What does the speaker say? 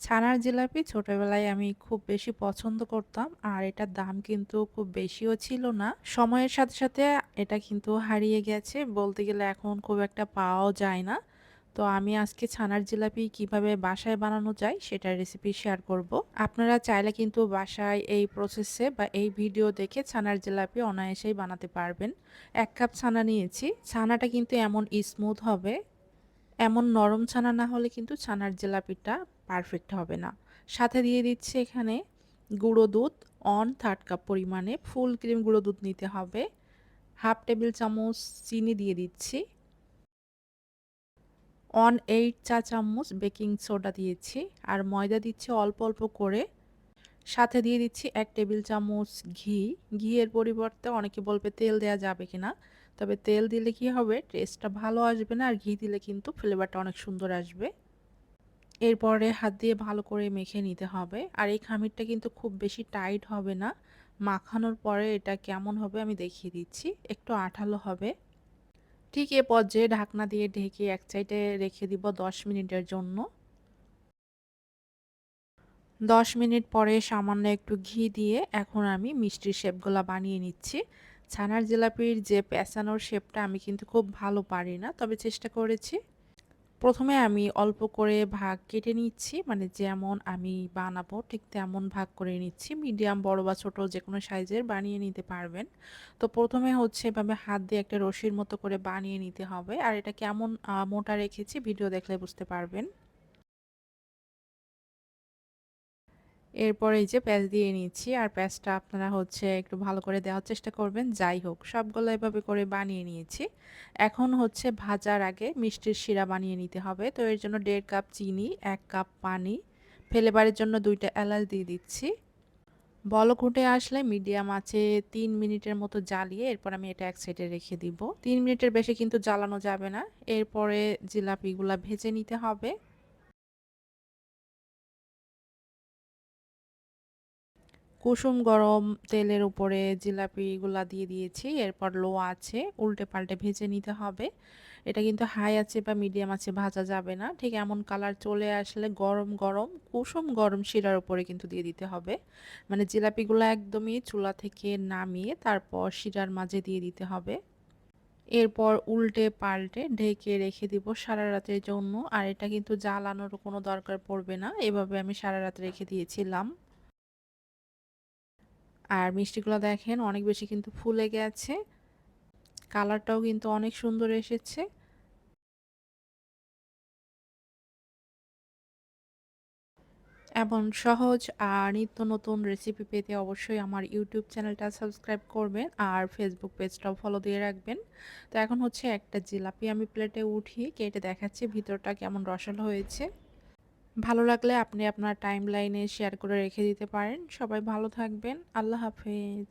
ছানার জিলাপি ছোটবেলায় আমি খুব বেশি পছন্দ করতাম, আর এটার দাম কিন্তু খুব বেশিও ছিল না। সময়ের সাথে সাথে এটা কিন্তু হারিয়ে গেছে, বলতে গেলে এখন খুব একটা পাওয়াও যায় না। তো আমি আজকে ছানার জিলাপি কীভাবে বাসায় বানানো যায় সেটার রেসিপি শেয়ার করব। আপনারা চাইলে কিন্তু বাসায় এই প্রসেসে বা এই ভিডিও দেখে ছানার জিলাপি অনায়াসেই বানাতে পারবেন। এক কাপ ছানা নিয়েছি, ছানাটা কিন্তু এমন স্মুথ হবে, এমন নরম ছানা না হলে কিন্তু ছানার জিলাপিটা পারফেক্ট হবে না। সাথে দিয়ে দিচ্ছি এখানে গুঁড়ো দুধ অন থার্ড কাপ পরিমাণে ফুল ক্রিম গুঁড়ো দুধ নিতে হবে। হাফ টেবিল চামচ চিনি দিয়ে দিচ্ছি। অন এইট চা চামচ বেকিং সোডা দিয়েছি। আর ময়দা দিচ্ছি অল্প অল্প করে। সাথে দিয়ে দিচ্ছি এক টেবিল চামচ ঘি। ঘিয়ের পরিবর্তে অনেকে বলবে তেল দেওয়া যাবে কিনা। তবে তেল দিলে কি হবে? টেস্টটা ভালো আসবে না। আর ঘি দিলে কিন্তু ফ্লেভারটা অনেক সুন্দর আসবে। এরপরে হাত দিয়ে ভালো করে মেখে নিতে হবে। আর এই খামিরটা কিন্তু খুব বেশি টাইট হবে না। মাখানোর পরে এটা কেমন হবে আমি দেখিয়ে দিচ্ছি। একটু আঠালো হবে। ঠিক এ পর্যায়ে ঢাকনা দিয়ে ঢেকে এক সাইডে রেখে দিব দশ মিনিটের জন্য। দশ মিনিট পরে সামান্য একটু ঘি দিয়ে এখন আমি মিষ্টির শেপগুলো বানিয়ে নিচ্ছি। ছানার জিলাপির যে পেঁচানোর শেপটা আমি কিন্তু খুব ভালো পারি না, তবে চেষ্টা করেছি। প্রথমে আমি অল্প করে ভাগ কেটে নিচ্ছি মানে যেমন আমি বানাবো ঠিক তেমন ভাগ করে নিচ্ছি। মিডিয়াম, বড় বা ছোট যে কোনো সাইজের বানিয়ে নিতে পারবেন। তো প্রথমে হচ্ছে এভাবে হাত দিয়ে একটা রশির মতো করে বানিয়ে নিতে হবে। আর এটা কেমন মোটা রেখেছি ভিডিও দেখলে বুঝতে পারবেন। এরপর এই যে প্যাঁচ দিয়ে নিচ্ছি। আর প্যাঁচটা আপনারা হচ্ছে একটু ভালো করে দেওয়ার চেষ্টা করবেন। যাই হোক, সবগুলো এভাবে করে বানিয়ে নিয়েছি। এখন হচ্ছে ভাজার আগে মিষ্টির শিরা বানিয়ে নিতে হবে। তো এর জন্য দেড় কাপ চিনি, এক কাপ পানি, ফেলেবারের জন্য দুইটা এলাচ দিয়ে দিচ্ছি। বলক উঠে আসলে মিডিয়াম আছে তিন মিনিটের মতো জ্বালিয়ে এরপর আমি এটা এক সাইডে রেখে দিব। তিন মিনিটের বেশি কিন্তু জ্বালানো যাবে না। এরপরে জিলাপিগুলা ভেজে নিতে হবে। কুসুম গরম তেলের উপরে জিলাপিগুলা দিয়ে দিয়েছি, এরপর লো আছে উল্টে পাল্টে ভেজে নিতে হবে। এটা কিন্তু হাই আছে বা মিডিয়াম আছে ভাজা যাবে না, ঠিক এমন কালার চলে আসলে গরম গরম, কুসুম গরম শিরার উপরে কিন্তু দিয়ে দিতে হবে। মানে জিলাপিগুলো একদমই চুলা থেকে নামিয়ে তারপর শিরার মাঝে দিয়ে দিতে হবে। এরপর উল্টে পাল্টে ঢেকে রেখে দিব সারা রাতের জন্য, আর এটা কিন্তু জ্বালানোর কোনো দরকার পড়বে না, এভাবে আমি সারা রাত রেখে দিয়েছিলাম। আর মিষ্টিগুলো দেখেন, অনেক বেশি কিন্তু ফুলে গেছে। কালারটাও কিন্তু অনেক সুন্দর এসেছে। এমন সহজ আর নিত্য নতুন রেসিপি পেতে অবশ্যই আমার ইউটিউব চ্যানেলটা সাবস্ক্রাইব করবেন আর ফেসবুক পেজটাও ফলো দিয়ে রাখবেন। তো এখন হচ্ছে একটা জিলাপি আমি প্লেটে উঠিয়ে কেটে দেখাচ্ছি, ভিতরটা কেমন রসালো হয়েছে। ভালো লাগলে আপনি আপনার টাইম লাইনে শেয়ার করে রেখে দিতে পারেন। সবাই ভালো থাকবেন। আল্লাহ হাফেজ।